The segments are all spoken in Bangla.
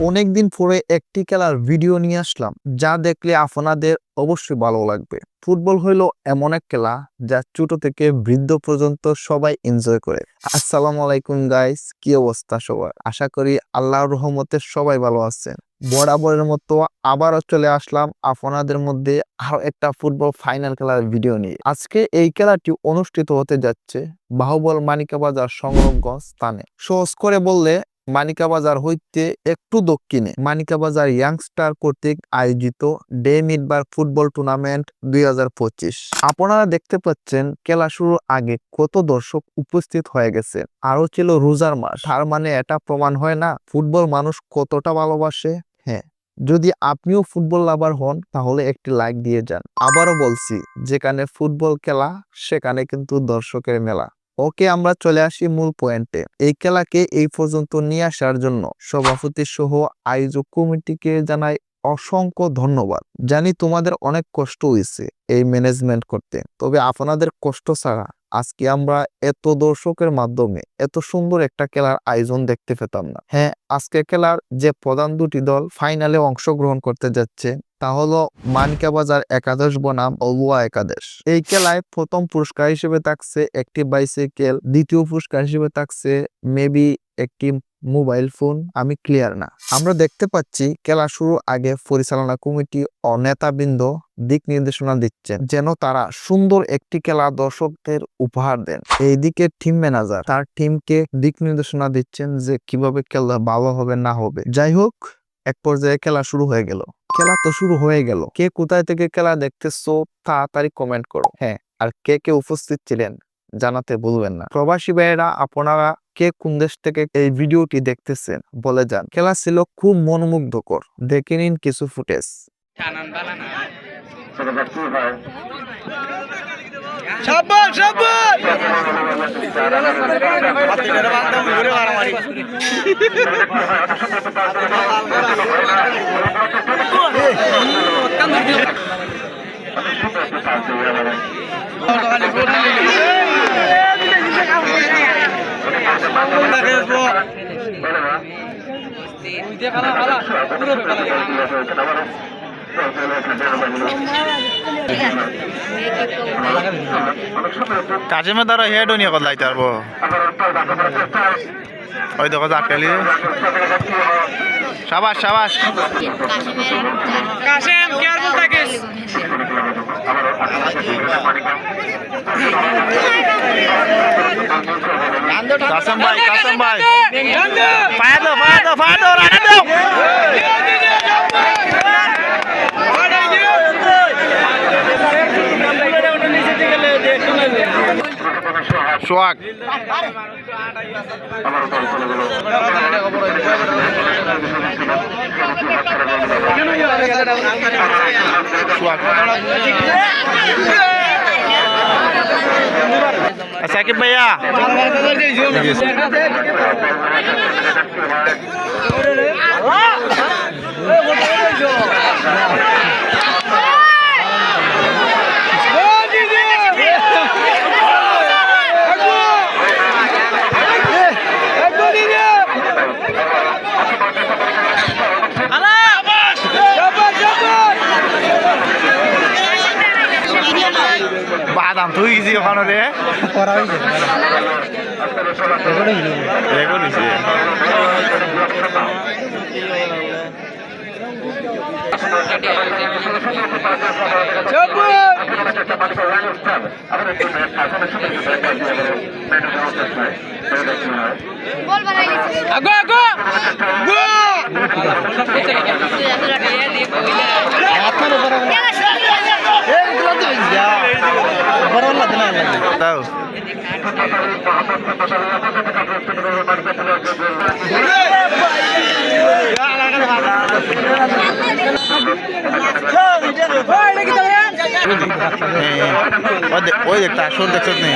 অনেকদিন পরে একটি খেলার ভিডিও নিয়ে আসলাম, যা দেখলে আপনাদের অবশ্যই ভালো লাগবে। ফুটবল হইল এমন এক খেলা যা ছোট থেকে বৃদ্ধ পর্যন্ত সবাই এনজয় করে। আসসালামু আলাইকুম গাইস কি অবস্থা সবার? আশা করি আল্লাহর রহমতে সবাই ভালো আছেন। বরাবরের মতো আবারও চলে আসলাম আপনাদের মধ্যে আরও একটা ফুটবল ফাইনাল খেলার ভিডিও নিয়ে। আজকে এই খেলাটি অনুষ্ঠিত হতে যাচ্ছে বাহুবল মানিকা বাজার সংরক্ষণ স্থানে। সহজ করে বললে মানিকা বাজার হইতে একটু দক্ষিণে। মানিকা বাজার ইয়াংস্টার কর্তৃক আয়োজিত ডে মিডবার ফুটবল টুর্নামেন্ট দুই হাজার পঁচিশ। আপনারা দেখতে পাচ্ছেন, খেলা শুরুর আগে কত দর্শক উপস্থিত হয়ে গেছে। আরও ছিল রোজার মাস। তার মানে এটা প্রমাণ হয় না, ফুটবল মানুষ কতটা ভালোবাসে। হ্যাঁ যদি আপনিও ফুটবল লাভার হন, তাহলে একটি লাইক দিয়ে যান। আবারও বলছি, যেখানে ফুটবল খেলা, সেখানে কিন্তু দর্শকের মেলা। ওকে আমরা চলে আসি মূল পয়েন্টে। এই খেলাকে এই পর্যন্ত নিয়ে আসার জন্য সভাপতি সহ আয়োজক কমিটিকে জানাই অসংখ্য ধন্যবাদ। জানি তোমাদের অনেক কষ্ট হয়েছে এই ম্যানেজমেন্ট করতে, তবে আপনাদের কষ্ট ছাড়া আজকে আমরা এত দর্শকের মাধ্যমে এত সুন্দর একটা খেলার আয়োজন দেখতে পেতাম না। হ্যাঁ আজকে খেলার যে প্রধান দুটি দল ফাইনালে অংশগ্রহণ করতে যাচ্ছে তা হলো মানিকা বাজার একাদশ বনাম অলুয়া একাদশ। এই খেলায় প্রথম পুরস্কার হিসেবে থাকছে একটি বাইসাইকেল দ্বিতীয় পুরস্কার হিসেবে থাকছে মেবি একটি মোবাইল ফোন আমি ক্লিয়ার না। আমরা দেখতে পাচ্ছি খেলা শুরু আগে পরিচালনা কমিটি ও নেতাবৃন্দ দিক নির্দেশনা দিচ্ছেন, যেন তারা সুন্দর একটি খেলা দর্শকদের উপহার দেন। এইদিকে টিম ম্যানেজার তার টিমকে দিক নির্দেশনা দিচ্ছেন যে কীভাবে খেলা ভালো হবে না হবে। যাই হোক, এক পর্যায়ে খেলা শুরু হয়ে গেল। খেলা তো শুরু হয়ে গেল। কে কোথায় থেকে খেলা দেখতেছো তাড়াতাড়ি কমেন্ট করো। হ্যাঁ আর কে কে উপস্থিত ছিলেন জানাতে ভুলবেন না। প্রবাসী ভাইয়েরা আপনারা কে কোন দেশ থেকে এই ভিডিওটি দেখতেছেন বলে যান। খেলা ছিল খুব মনোমুগ্ধকর। দেখে নিন কিছু ফুটেজ সাব্বাস সাব্বাস কাজিমে দ্বারা হেড নিয়ে লাইতে পারব। ওই দেখো জাকেলি সাবাস সাবাস। কাশেম কেয়ারফুল থাকিস কাসম ভাই কাসম ভাই। ফায়ার দাও ফায়ার দাও ফায়ার দাও। রানা দাও সোহাগ। সোহাগ। সাকিব ভাইয়া। বাদাম তুই গেছি ওখানে রে আগো আগো! গো! দাও। ওই দেখ ওই দেখ তার শোর দেখছ নেই।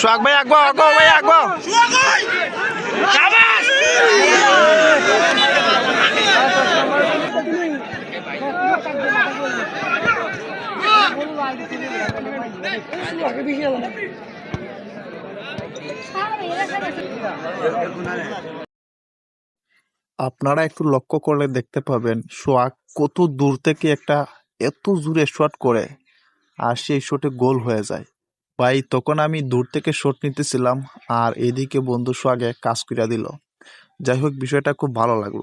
সোহাগ ভাই আগবো আগবো ভাই আগবো আপনারা একটু লক্ষ্য করলে দেখতে পাবেন সোয়াক কত দূর থেকে একটা এত জোরে শট করে, আর সেই শটে গোল হয়ে যায়। ভাই তখন আমি দূর থেকে শট নিতেছিলাম আর এদিকে বন্ধু সোয়াগে কাজ করিয়া দিল যাই হোক বিষয়টা খুব ভালো লাগল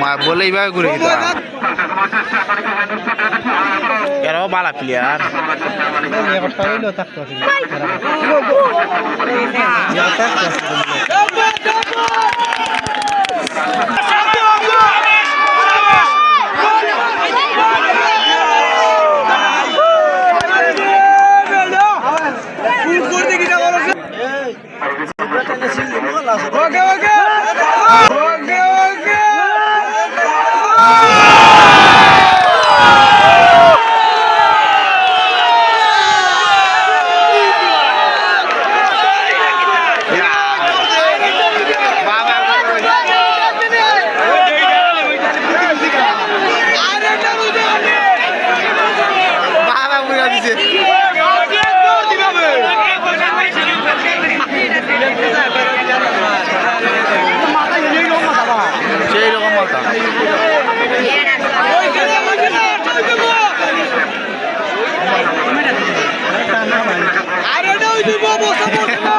মা বলে এইভাবে ঘুরে বালা প্লেয়ার ওকে ওকে ওকে ওকে আরেকটা বুঝে আনে বাবা বুঝা দিছে সেই রকম মাথা ওইখানে ওইখানে চলে যাব আরে না ওই দিব বসে বসে না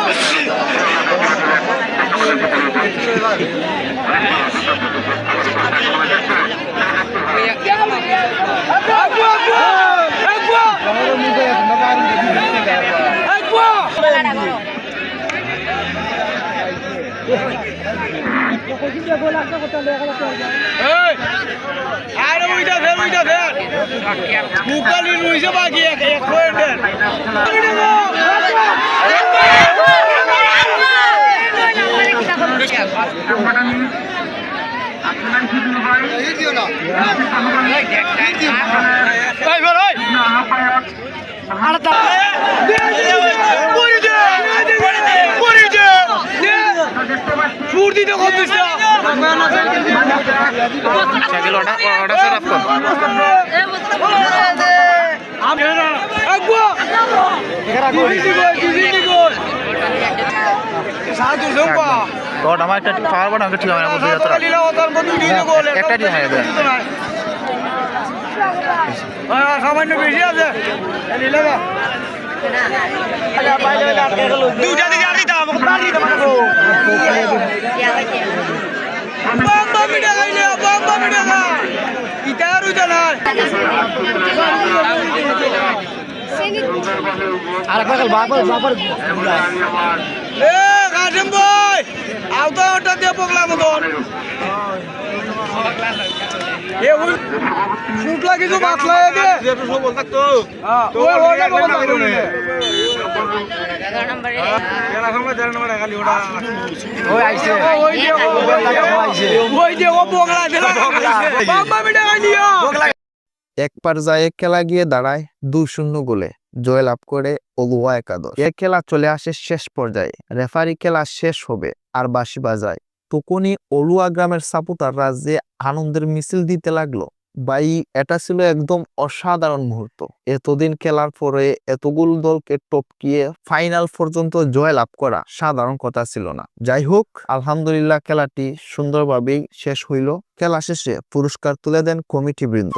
আগু আগু আগু আগু এই, আরে ওইটা ফের ওইটা ফের মুকালি রইছে বাকি এক এক ফুর্তি তো না সাইকেল ওটা ওটা স্যার আপকো আমার একটা পাওয়ার বাট ঠিক হবে না একটা হয় হ্যাঁ সামান্য বেশি আছে দুইটা দিকে আর দিতাম আর উইটা নাই এ কাশিম ভাই আওতা ওটা দিয়ে পগলা মতন এ ওই শুট লাগে দে যেটা সব বল থাকতো হ্যাঁ ওই ওইটা বল থাকতো রে। এরা আমরা জানেন না খালি ওটা ওই আইছে। ওই যে ও পগলা দিলা বাম্বা মিটা খাই দিও এক পর্যায়ে খেলা গিয়ে দাঁড়ায় দুই শূন্য গোলে। জয়লাভ করে অলুয়া একাদশ। এ খেলা চলে আসে শেষ পর্যায়ে। রেফারি খেলা শেষ হবে আর বাঁশি বাজায়। তখনই অলুয়া গ্রামের সাপোর্টাররা যে আনন্দের মিছিল দিতে লাগল। ভাই এটা ছিল একদম অসাধারণ মুহূর্ত। এতদিন খেলার পরে এতগুলো দলকে টপকিয়ে ফাইনাল পর্যন্ত জয় লাভ করা সাধারণ কথা ছিল না। যাই হোক, আলহামদুলিল্লাহ খেলাটি সুন্দরভাবেই শেষ হইল। খেলা শেষে পুরস্কার তুলে দেন কমিটি বৃন্দ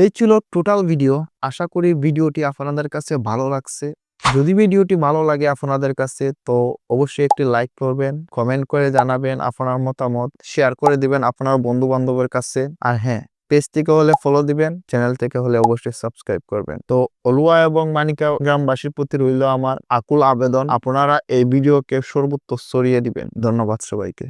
এই ছিল টোটাল ভিডিও আশা করি ভিডিওটি আপনাদের কাছে ভালো লাগছে। যদি ভিডিওটি ভালো লাগে আপনাদের কাছে, তো অবশ্যই একটি লাইক করবেন কমেন্ট করে জানাবেন আপনার মতামত শেয়ার করে দিবেন আপনার বন্ধু বান্ধবের কাছে। আর হ্যাঁ পেজ থেকে হলে ফলো দিবেন চ্যানেল থেকে হলে অবশ্যই সাবস্ক্রাইব করবেন। তো অলুয়া এবং মানিকা গ্রামবাসীর প্রতি রইল আমার আকুল আবেদন। আপনারা এই ভিডিওকে সর্বোচ্চ ছড়িয়ে দিবেন। ধন্যবাদ সবাইকে।